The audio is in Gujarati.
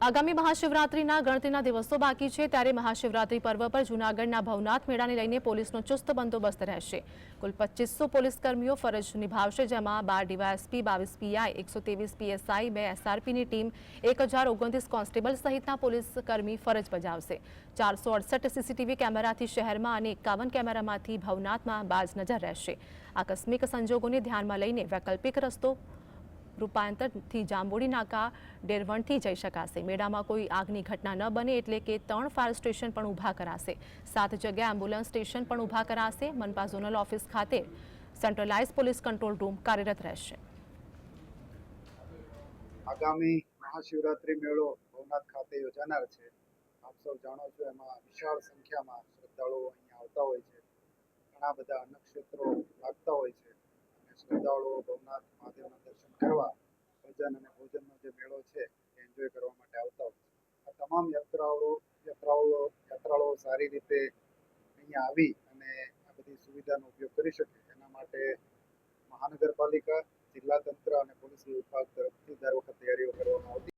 આગામી મહાશિવરાત્રીના ગણતરીના દિવસો બાકી છે ત્યારે મહાશિવરાત્રી પર્વ પર જૂનાગઢના ભવનાથ મેળાને લઈને પોલીસનો ચુસ્ત બંદોબસ્ત રહેશે. કુલ પચીસો પોલીસ કર્મીઓ ફરજ નિભાવશે, જેમાં બાર ડીવાયએસપી, બાવીસ પીઆઈ, એકસો ત્રેવીસ પીએસઆઈ, બે એસઆરપીની ટીમ, એક હજાર ઓગણત્રીસ કોન્સ્ટેબલ સહિતના પોલીસ કર્મી ફરજ બજાવશે. ચારસો અડસઠ સીસીટીવી કેમેરાથી શહેરમાં અને એકાવન કેમેરામાંથી ભવનાથમાં બાજ નજર રહેશે. આકસ્મિક સંજોગોને ધ્યાનમાં લઈને વૈકલ્પિક રસ્તો રૂપાંતરથી જાંબોડી નાકા ડેરવણથી જઈ શકાશે મેળામાં કોઈ આગની ઘટના ન બને એટલે કે ત્રણ ફાયર સ્ટેશન પણ ઊભા કરાશે સાત જગ્યાએ એમ્બ્યુલન્સ સ્ટેશન પણ ઊભા કરાશે મનપા ઝોનલ ઓફિસ ખાતે સેન્ટ્રલાઇઝ પોલીસ કંટ્રોલ રૂમ કાર્યરત રહેશે આગામી મહાશિવરાત્રી મેળો ભવનાથ ખાતે યોજાનાર છે આપ સૌ જાણો છો એમાં વિશાળ સંખ્યામાં શ્રદ્ધાળુઓ અહીંયા આવતા હોય છે ઘણા બધા નક્ષત્રો લાગતા હોય છે અને શ્રદ્ધાળુઓ ભવનાથ મહાદેવના દર્શન કરવા ભજન અને ભોજનનો જે મેળો છે, એ એન્જોય કરવા માટે આવતા હોય છે. આ તમામ યાત્રાઓ યાત્રાળુઓ યાત્રાળુઓ સારી રીતે અહીંયા આવી અને આ બધી સુવિધાનો ઉપયોગ કરી શકે. એના માટે મહાનગરપાલિકા, જિલ્લા તંત્ર અને પોલીસ વિભાગ તરફથી દર વખત